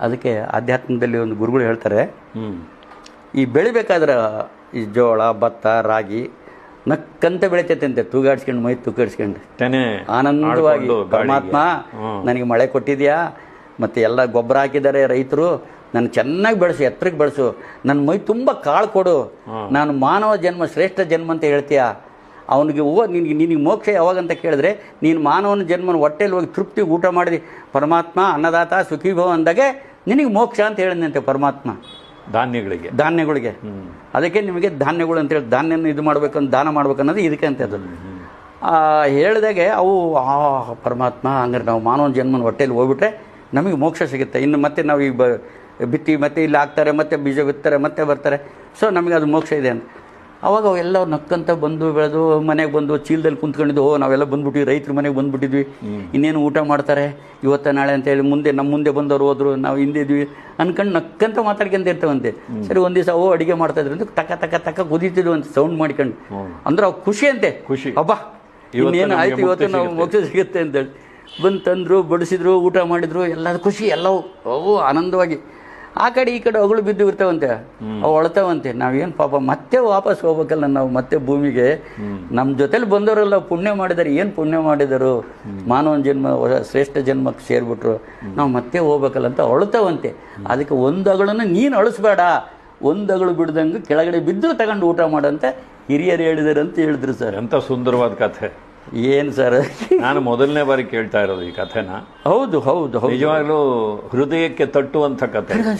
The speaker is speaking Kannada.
ಅದಕ್ಕೆ ಆಧ್ಯಾತ್ಮದಲ್ಲಿ ಒಂದು ಗುರುಗಳು ಹೇಳ್ತಾರೆ ಈ ಬೆಳಿಬೇಕಾದ್ರೆ ಈ ಜೋಳ ಭತ್ತ ರಾಗಿ ನಕ್ಕಂತ ಬೆಳಿತೈತಂತೆ ತೂಗಾಡ್ಸ್ಕೊಂಡು ಮೈ ತೂಗಾಡ್ಸ್ಕೊಂಡು. ಆನಂದವಾಗಿ ಪರಮಾತ್ಮ ನನಗೆ ಮಳೆ ಕೊಟ್ಟಿದ್ಯಾ? ಮತ್ತು ಎಲ್ಲ ಗೊಬ್ಬರ ಹಾಕಿದ್ದಾರೆ ರೈತರು. ನಾನು ಚೆನ್ನಾಗಿ ಬೆಳೆಸು ಎತ್ತರಕ್ಕೆ ಬೆಳೆಸು. ನನ್ನ ಮೈ ತುಂಬ ಕಾಳು ಕೊಡು. ನಾನು ಮಾನವ ಜನ್ಮ ಶ್ರೇಷ್ಠ ಜನ್ಮ ಅಂತ ಹೇಳ್ತೀಯ? ಅವನಿಗೆ ಓ ನಿನಗೆ ನಿನಗೆ ಮೋಕ್ಷ ಯಾವಾಗ ಅಂತ ಕೇಳಿದ್ರೆ ನೀನು ಮಾನವನ ಜನ್ಮನ ಹೊಟ್ಟೆಲಿ ಹೋಗಿ ತೃಪ್ತಿ ಊಟ ಮಾಡಿದೆ. ಪರಮಾತ್ಮ ಅನ್ನದಾತ ಸುಖೀಭವ ಅಂದಾಗೆ ನಿನಗೆ ಮೋಕ್ಷ ಅಂತ ಹೇಳಿದಂತೆ ಪರಮಾತ್ಮ. ಧಾನ್ಯಗಳಿಗೆ. ಧಾನ್ಯಗಳಿಗೆ. ಅದಕ್ಕೆ ನಿಮಗೆ ಧಾನ್ಯಗಳು ಅಂತೇಳಿ ಧಾನ್ಯನ ಇದು ಮಾಡ್ಬೇಕಂತ ದಾನ ಮಾಡ್ಬೇಕನ್ನೋದು ಇದಕ್ಕೆ ಅಂತ ಅದು ಹೇಳಿದಾಗೆ ಅವು ಆ ಪರಮಾತ್ಮ ಹಂಗಾರೆ ನಾವು ಮಾನವನ ಜನ್ಮನ ಹೊಟ್ಟೆಯಲ್ಲಿ ಹೋಗ್ಬಿಟ್ರೆ ನಮಗೆ ಮೋಕ್ಷ ಸಿಗುತ್ತೆ. ಇನ್ನು ಮತ್ತೆ ನಾವು ಈ ಬಿತ್ತಿ ಮತ್ತೆ ಇಲ್ಲಿ ಹಾಕ್ತಾರೆ ಮತ್ತೆ ಬೀಜ ಬಿತ್ತಾರೆ ಮತ್ತೆ ಬರ್ತಾರೆ. ಸೊ ನಮಗೆ ಅದು ಮೋಕ್ಷ ಇದೆ ಅಂತ. ಅವಾಗ ಅವೆಲ್ಲ ನಕ್ಕಂತ ಬಂದು ಬೆಳೆದು ಮನೆಗೆ ಬಂದು ಚೀಲದಲ್ಲಿ ಕುಂತ್ಕೊಂಡಿದ್ದು ಓ ನಾವೆಲ್ಲ ಬಂದ್ಬಿಟ್ಟಿವಿ ರೈತರು ಮನೆಗೆ ಬಂದ್ಬಿಟ್ಟಿದ್ವಿ. ಇನ್ನೇನು ಊಟ ಮಾಡ್ತಾರೆ? ಇವತ್ತ ನಾಳೆ ಅಂತ ಹೇಳಿ ಮುಂದೆ ನಮ್ಮ ಮುಂದೆ ಬಂದವರು ಹೋದ್ರು ನಾವು ಹಿಂದೆ ಇದ್ವಿ ಅನ್ಕೊಂಡು ನಕ್ಕಂತ ಮಾತಾಡ್ಕೊಂತ ಇರ್ತವಂತೆ. ಸರಿ ಒಂದ್ ದಿವಸ ಓ ಅಡಿಗೆ ಮಾಡ್ತಾ ಇದ್ರು ಅಂತ ತಕ್ಕ ತಕ್ಕ ತಕ ಕುದೀತಿದ್ವು ಅಂತ ಸೌಂಡ್ ಮಾಡ್ಕೊಂಡು. ಅಂದ್ರೆ ಅವ್ ಖುಷಿ ಅಂತೆ. ಖುಷಿ. ಅಬ್ಬಾ ಇನ್ನೇನು ಆಯ್ತು ಇವತ್ತು ನಾವು ಮೋಕ್ಷ ಸಿಗುತ್ತೆ ಅಂತೇಳಿ ಬಂದು ತಂದ್ರು ಬಡಿಸಿದ್ರು ಊಟ ಮಾಡಿದ್ರು ಎಲ್ಲ ಖುಷಿ ಎಲ್ಲವೂ ಅವು ಆನಂದವಾಗಿ. ಆ ಕಡೆ ಈ ಕಡೆ ಅಗಳು ಬಿದ್ದು ಇರ್ತಾವಂತೆ. ಅವು ಅಳ್ತಾವಂತೆ ನಾವೇನು ಪಾಪ ಮತ್ತೆ ವಾಪಸ್ ಹೋಗ್ಬೇಕಲ್ಲ ನಾವು ಮತ್ತೆ ಭೂಮಿಗೆ. ನಮ್ಮ ಜೊತೆಲಿ ಬಂದವರೆಲ್ಲ ಪುಣ್ಯ ಮಾಡಿದಾರೆ. ಏನು ಪುಣ್ಯ ಮಾಡಿದರು? ಮಾನವ ಜನ್ಮ ಶ್ರೇಷ್ಠ ಜನ್ಮಕ್ಕೆ ಸೇರ್ಬಿಟ್ರು. ನಾವು ಮತ್ತೆ ಹೋಗ್ಬೇಕಲ್ಲ ಅಂತ ಅಳ್ತಾವಂತೆ ಅದಕ್ಕೆ ಒಂದು ಅಗಳನ್ನು ನೀನು ಅಳಿಸ್ಬೇಡ. ಒಂದು ಅಗಳು ಬಿಡ್ದಂಗೆ ಕೆಳಗಡೆ ಬಿದ್ದು ತಗೊಂಡು ಊಟ ಮಾಡಂತೆ ಹಿರಿಯರು ಹೇಳಿದಾರೆ ಅಂತ ಹೇಳಿದ್ರು ಸರ್. ಎಂತ ಸುಂದರವಾದ ಕಥೆ. ಏನು ಸರ್? ನಾನು ಮೊದಲನೇ ಬಾರಿ ಕೇಳ್ತಾ ಇರೋದು ಈ ಕಥೆನ. ಹೌದು ಹೌದು ಹೌದು. ನಿಜವಾಗ್ಲೂ ಹೃದಯಕ್ಕೆ ತಟ್ಟುವಂಥ ಕಥೆ.